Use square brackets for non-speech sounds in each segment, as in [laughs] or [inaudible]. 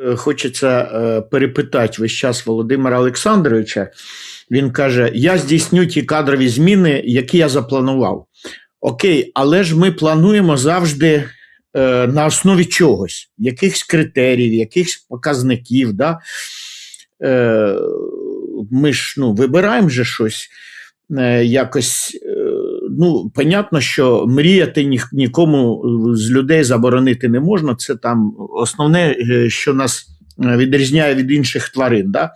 е, хочеться е, перепитати весь час Володимира Олександровича. Він каже: Я здійсню ті кадрові зміни, які я запланував. Окей, але ж ми плануємо завжди е, на основі чогось, якихось критеріїв, якихось показників. Да? Ми ж ну, вибираємо же щось якось. Ну, понятно, що мріяти ні, нікому з людей заборонити не можна. Це там основне, е, що нас е, відрізняє від інших тварин. Да?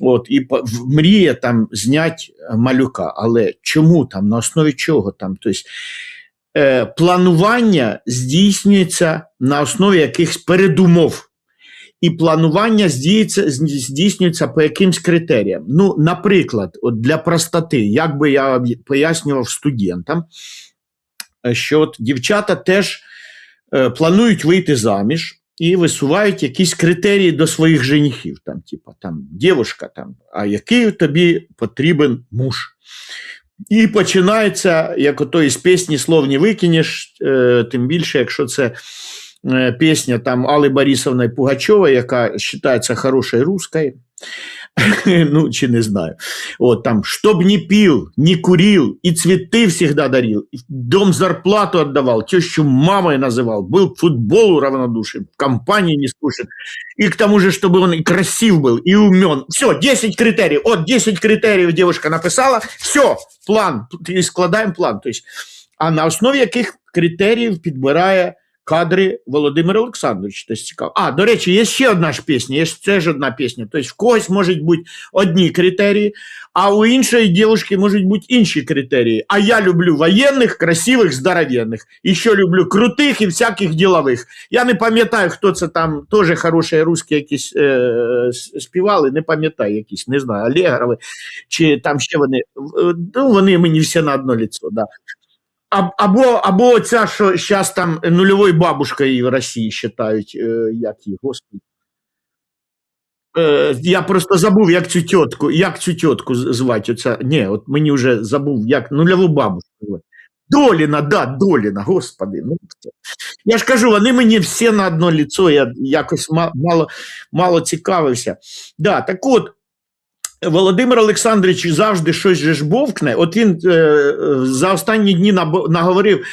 От, і мріє там знять малюка. Але чому там, на основі чого там? Тобто, е, планування здійснюється на основі якихось передумов. І планування здійснюється, по якимсь критеріям. Ну, наприклад, от для простоти, як би я пояснював студентам, е, що от дівчата теж е, планують вийти заміж і висувають якісь критерії до своїх женихів. Там, типа, там, дівушка, там, а який тобі потрібен муж? І починається, як ото із пісні слов не викинеш, е, тим більше, якщо це е, пісня там Алли Борисовни Пугачової, яка вважається хорошою русскою, [laughs] ну, чи не знаю. Вот там, чтоб не пил, не курил, и цветы всегда дарил, и дом зарплату отдавал, тещу мамой называл, был к футболу равнодушен, в компании не скучен, и к тому же, чтобы он и красив был, и умен. Все, 10 критериев. Вот 10 критериев девушка написала, все, план, і складаємо план. Тобто, а на основі яких критеріїв підбирає кадри Володимир Олександрович. Тобто цікаво. А, до речі, є ще одна ж пісня, є це ж одна пісня. Тобто в когось можуть бути одні критерії, а у іншої дівчинки можуть бути інші критерії. А я люблю воєнних, красивих, здоровенних. І ще люблю крутих і всяких ділових. Я не пам'ятаю, хто це там теж хороші русські якісь е, співали, не пам'ятаю якісь, не знаю, Алегрови, чи там ще вони. Е, Ну, вони мені всі на одно лицо, да. Або, або ця, що зараз там нульовою бабушкою в Росії вважають, е, як її, господи. Е, я просто забув, як цю тітку, як цю тітку звати. Оця, ні, от мені вже забув, як нульову бабушку звати. Доліна, да, Доліна, господи. Ну, я ж кажу, вони мені всі на одно ліцо, я якось мало, мало цікавився. Да, так от, Володимир Олександрович завжди щось же ж бовкне. От він е, е, за останні дні наговорив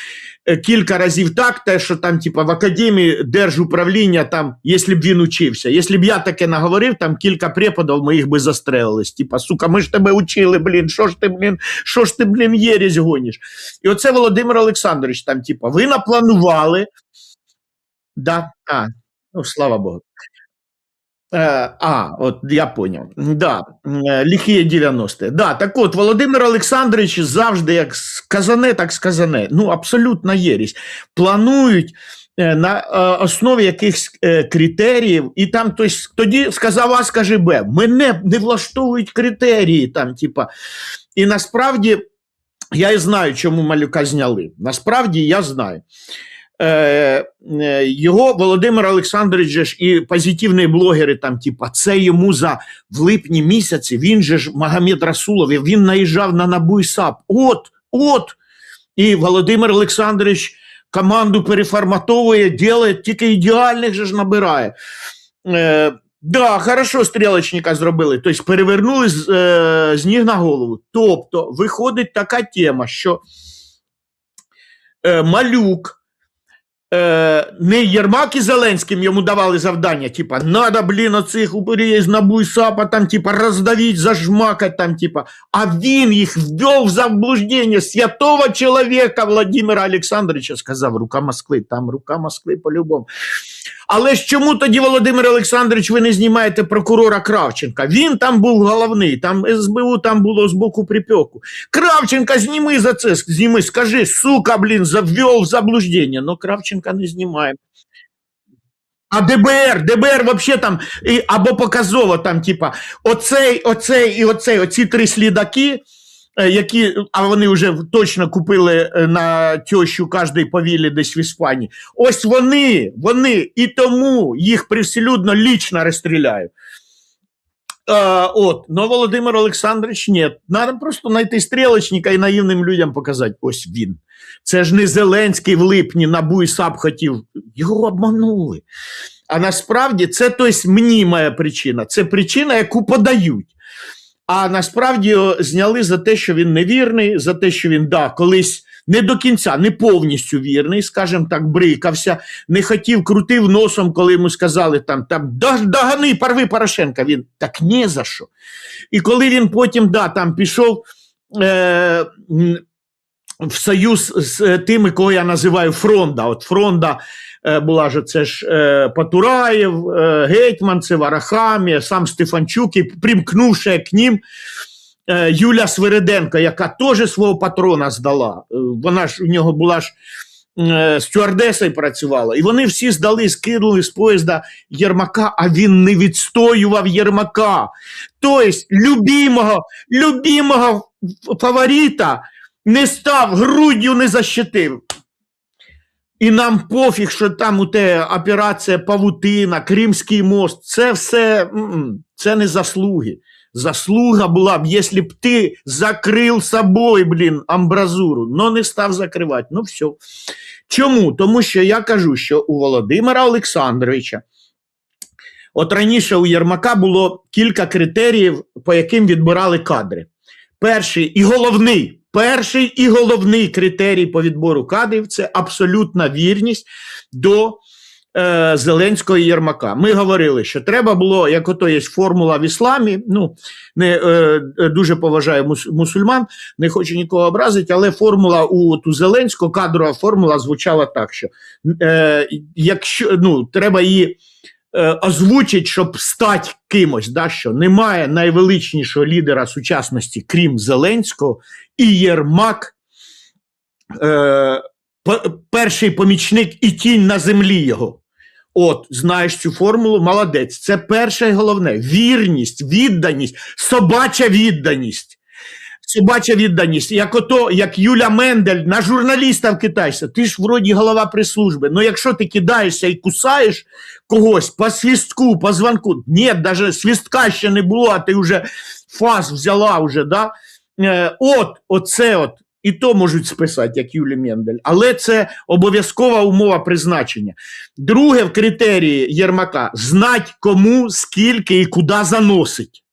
е, кілька разів так, те, що там, типа, в академії держуправління, там, якщо б він учився, якщо б я таке наговорив, там кілька преподів моїх би застрелились. Типа, сука, ми ж тебе учили, блін, що ж ти, блін, що ж ти, блін, єресь гониш? І оце Володимир Олександрович, там, типа, ви напланували. Да, а, ну, слава Богу. Е, а, от я поняв. Да, е, 90-ті. Да, так от, Володимир Олександрович завжди як сказане, так сказане. Ну, абсолютно єрість. Планують е, на основі якихось критеріїв, і там тобто, тоді сказав А, скажи Б. Мене не влаштовують критерії. Там, типа. І насправді я і знаю, чому малюка зняли. Насправді я знаю. Е, е, його Володимир Олександрович ж і позитивні блогери, там, типа, це йому за в липні місяці, він же ж Магомед Расулов, він наїжджав на набу і САП. От, от. І Володимир Олександрович команду переформатовує, делає, тільки ідеальних же ж набирає. Е, да, хорошо стрілочника зробили, тобто перевернули з, е, з ніг на голову. Тобто, виходить така тема, що е, малюк. Е, не Єрмак і Зеленським йому давали завдання, типа, надо, блін, оцих упирів з НАБУ і САПа, там, типа, роздавить, зажмакать, там, типа. А він їх ввел в заблуждение святого чоловіка Владимира Олександровича, сказав, рука Москви, там рука Москви по-любому. Але ж чому тоді, Володимир Олександрович, ви не знімаєте прокурора Кравченка? Він там був головний, там СБУ там було з боку припеку. Кравченка зніми за це, зніми, скажи, сука, блін, заввел в заблуждення. Но Кравченка не знімає. А ДБР, ДБР вообще там, і, або показово там, типа, оцей, оцей і оцей, оці три слідаки, які, а вони вже точно купили е, на тещу кожної повілі десь в Іспанії. Ось вони, вони, і тому їх привселюдно лічно розстріляють. Е, от, но Володимир Олександрович ні. Надо просто знайти стрілочника і наївним людям показати, ось він. Це ж не Зеленський в липні на САП хотів. Його обманули. А насправді це тобто, мніма причина. Це причина, яку подають. А насправді його зняли за те, що він невірний, за те, що він да, колись не до кінця, не повністю вірний, скажімо так, брикався, не хотів, крутив носом, коли йому сказали там, там догани, порви Порошенка. Він так не за що. І коли він потім да, там пішов е, в союз з е, тими, кого я називаю фронда. От фронда е, була ж це ж е, Патураєв, Гетьманцев, Арахамія, сам Стефанчук, і примкнувши к ним Юля Свириденко, яка теж свого патрона здала. Вона ж у нього була ж стюардесою працювала. І вони всі здали, скинули з поїзда Єрмака, а він не відстоював Єрмака. Тобто, любимого, любимого фаворита не став, груддю не защитив. І нам пофіг, що там у те операція Павутина, Кримський мост, це все це не заслуги. Заслуга була б, якщо б ти закрив собою, блін, амбразуру, но не став закривати. Ну все. Чому? Тому що я кажу, що у Володимира Олександровича, от раніше у Єрмака було кілька критеріїв, по яким відбирали кадри. Перший і головний, перший і головний критерій по відбору кадрів це абсолютна вірність до е, Зеленського і Єрмака. Ми говорили, що треба було, як ото є формула в ісламі. Ну не е, дуже поважаю мус, мусульман, не хочу нікого образити, але формула у, от у Зеленського, кадрова формула звучала так, що е, якщо ну, треба її озвучить, щоб стати кимось, да, що немає найвеличнішого лідера сучасності, крім Зеленського, і Єрмак, е, перший помічник і тінь на землі його. От, знаєш цю формулу, молодець. Це перше і головне. Вірність, відданість, собача відданість. Собача відданість. Як ото, як Юля Мендель на журналістів китайся. Ти ж вроді голова прес-служби. Ну якщо ти кидаєшся і кусаєш когось по свістку, по дзвонку, ні, навіть свістка ще не було, а ти вже фас взяла вже, да? Е, от, оце от. І то можуть списати, як Юлі Мендель. Але це обов'язкова умова призначення. Друге в критерії Єрмака знать кому, скільки і куди заносить.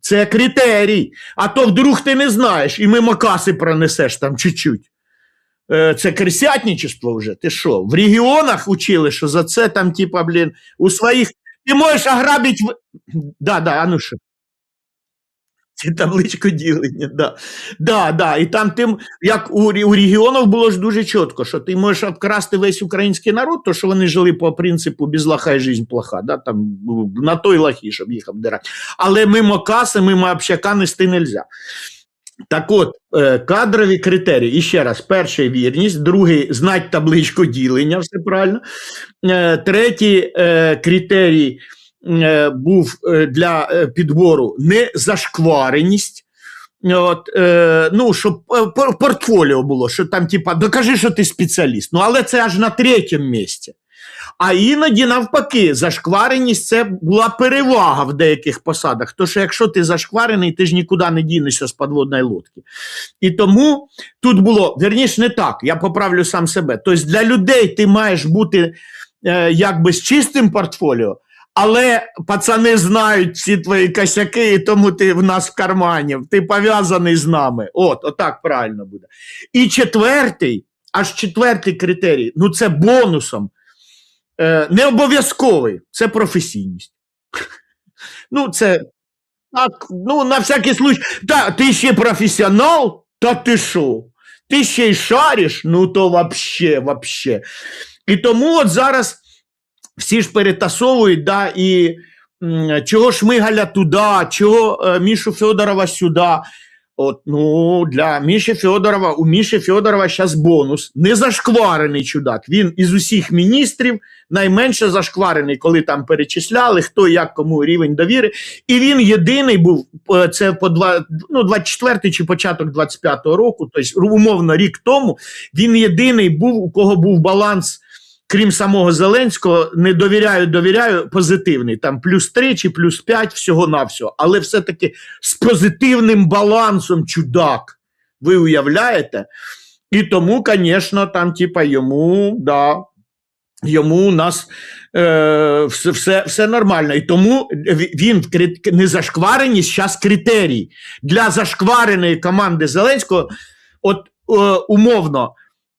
Це критерій. А то вдруг ти не знаєш, і мимо каси пронесеш там чуть-чуть. Е, Це крисятничество вже. Ти що? В регіонах учили, що за це там, типа, блін, у своїх. Ти можеш ограбити. Да, да, а ну що? Табличку ділення, да. Да, да. І там тим, як у, у регіонах було ж дуже чітко, що ти можеш обкрасти весь український народ, то що вони жили по принципу без лоха і жизнь плоха, да, там, на той лохі, щоб їх обдирати. Але мимо каси, мимо общака нести нельзя. Так от, е, кадрові критерії. І ще раз, перший вірність, другий знать табличку ділення, все правильно. Е, Третій е, критерій був е, для е, підбору незашквареність. От, е, ну, щоб е, портфоліо було, що там, типа, докажи, що ти спеціаліст. Ну, але це аж на третьому місці. А іноді навпаки, зашквареність це була перевага в деяких посадах. Що якщо ти зашкварений, ти ж нікуди не дінешся з підводної лодки. І тому тут було, верніше, не так, я поправлю сам себе. Тобто для людей ти маєш бути е, якби з чистим портфоліо, але пацани знають всі твої косяки, і тому ти в нас в кармані, ти пов'язаний з нами. От, отак правильно буде. І четвертий, аж четвертий критерій, ну це бонусом. Е, не обов'язковий, це професійність. [laughs] Ну, це так, ну, на всякий случай. Та, ти ще професіонал? Та ти що? Ти ще й шариш? Ну то вообще, вообще. І тому от зараз всі ж перетасовують, да, і чого Шмигаля туди, чого е, Мішу Федорова сюди. От, ну, для Міші Федорова, у Міші Федорова зараз бонус. Не зашкварений чудак. Він із усіх міністрів найменше зашкварений, коли там перечисляли, хто як кому рівень довіри. І він єдиний був е, це по два, ну, 24 чи початок 25-го року, тобто умовно рік тому. Він єдиний був, у кого був баланс. Крім самого Зеленського, не довіряю, довіряю, позитивний. Там плюс 3 чи плюс 5 всього-навсього. Але все-таки з позитивним балансом чудак. Ви уявляєте? І тому, звісно, там, типа, йому, да, йому у нас Е, все, все, все нормально. І тому він в крит- незашквареність зараз критерій. Для зашквареної команди Зеленського, от е, умовно,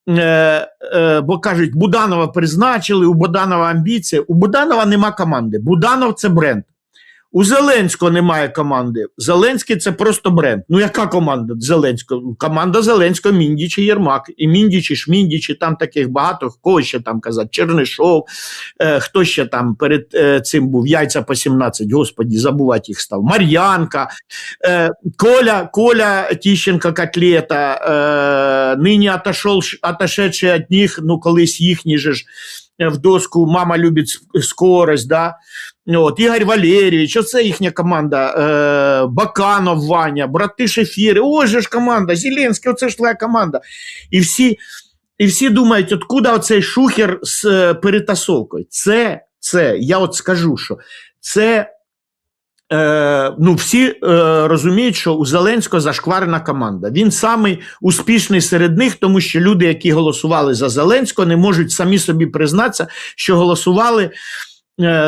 е, е, бо кажуть, Буданова призначили, у Буданова амбіція. У Буданова нема команди. Буданов це бренд. У Зеленського немає команди. Зеленський це просто бренд. Ну, яка команда Зеленського? Команда Зеленського, Міндіч і Єрмак. І Міндіч, і Шміндіч, і там таких багато. Кого ще там казати? Чернишов, е, хто ще там перед е, цим був? Яйця по 17, господі, забувати їх став. Мар'янка, е, Коля, Коля Тіщенко Котлета, е, нині отошел, отошедший від них, ну колись їхній же ж е, в доску «Мама любить ск- скорость», да? От, Ігор Валерійович, оце їхня команда, е, Баканов Ваня, брати Шефіри, ось ж команда, Зеленський, оце ж твоя команда. І всі, і всі думають, откуда оцей шухер з е, перетасовкою. Це, це, я от скажу, що це е, ну, всі е, розуміють, що у Зеленського зашкварена команда. Він самий успішний серед них, тому що люди, які голосували за Зеленського, не можуть самі собі признатися, що голосували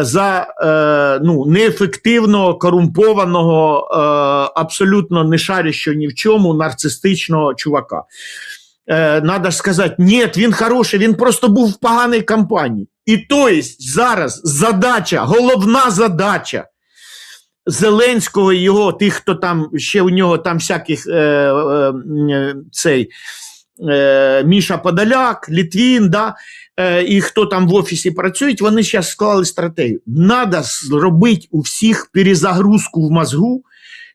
за е, ну, неефективного, корумпованого, е, абсолютно не шарящого ні в чому нарцистичного чувака. Е, надо сказати, ні, він хороший, він просто був в поганій компанії. І то есть зараз задача, головна задача Зеленського і його, тих, хто там ще у нього там всяких е, е, е, цей е, Міша Подоляк, Літвін, да, е, і хто там в офісі працюють, вони зараз склали стратегію. Надо зробити у всіх перезагрузку в мозгу,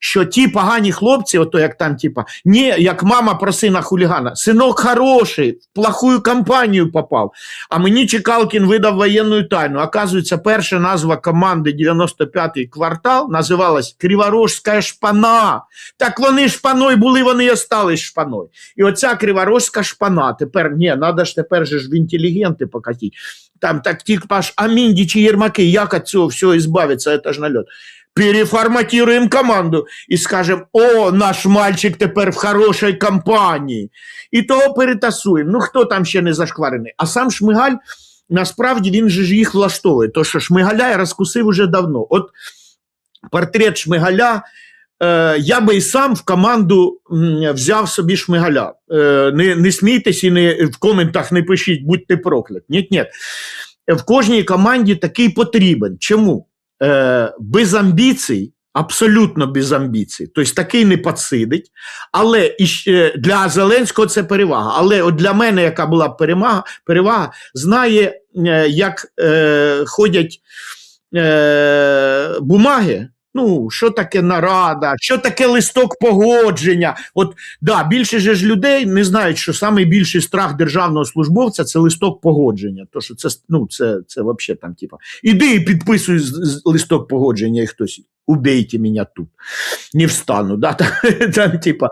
що ті погані хлопці, ото як там, типа, ні, як мама про сина хулігана, синок хороший, в плохую компанію попав. А мені Чекалкін видав воєнну тайну. Оказується, перша назва команди 95-й квартал називалась Криворожська шпана. Так вони шпаною були, вони і остались шпаною. І оця Криворожська шпана. Тепер ні, треба ж тепер же ж в інтелігенти покатити. Там так типа ж Аміндічі Єрмаки, як від цього всього ізбавиться, це ж нальот. Переформатируем команду і скажемо, о, наш мальчик тепер в хорошій компанії. І того перетасуємо. Ну хто там ще не зашкварений? А сам Шмигаль, насправді він же ж їх влаштовує. То що Шмигаля я розкусив уже давно. От портрет Шмигаля. Е, я би і сам в команду взяв собі Шмигаля. Е, не, не смійтесь і не, в коментах не пишіть, будьте прокляті. Ні, ні. В кожній команді такий потрібен. Чому? Е, без амбіцій, абсолютно без амбіцій. Тобто такий не підсидить. Але і для Зеленського це перевага. Але от для мене, яка була перемага, перевага, знає, е, як е, ходять е, бумаги. Ну, що таке нарада, що таке листок погодження? От да, більше ж людей не знають, що найбільший страх державного службовця це листок погодження. То що це ну, це, це взагалі там, типа, іди і підписуй листок погодження, і хтось убейте мене тут, не встану. Да? [laughs] Там, там, типа,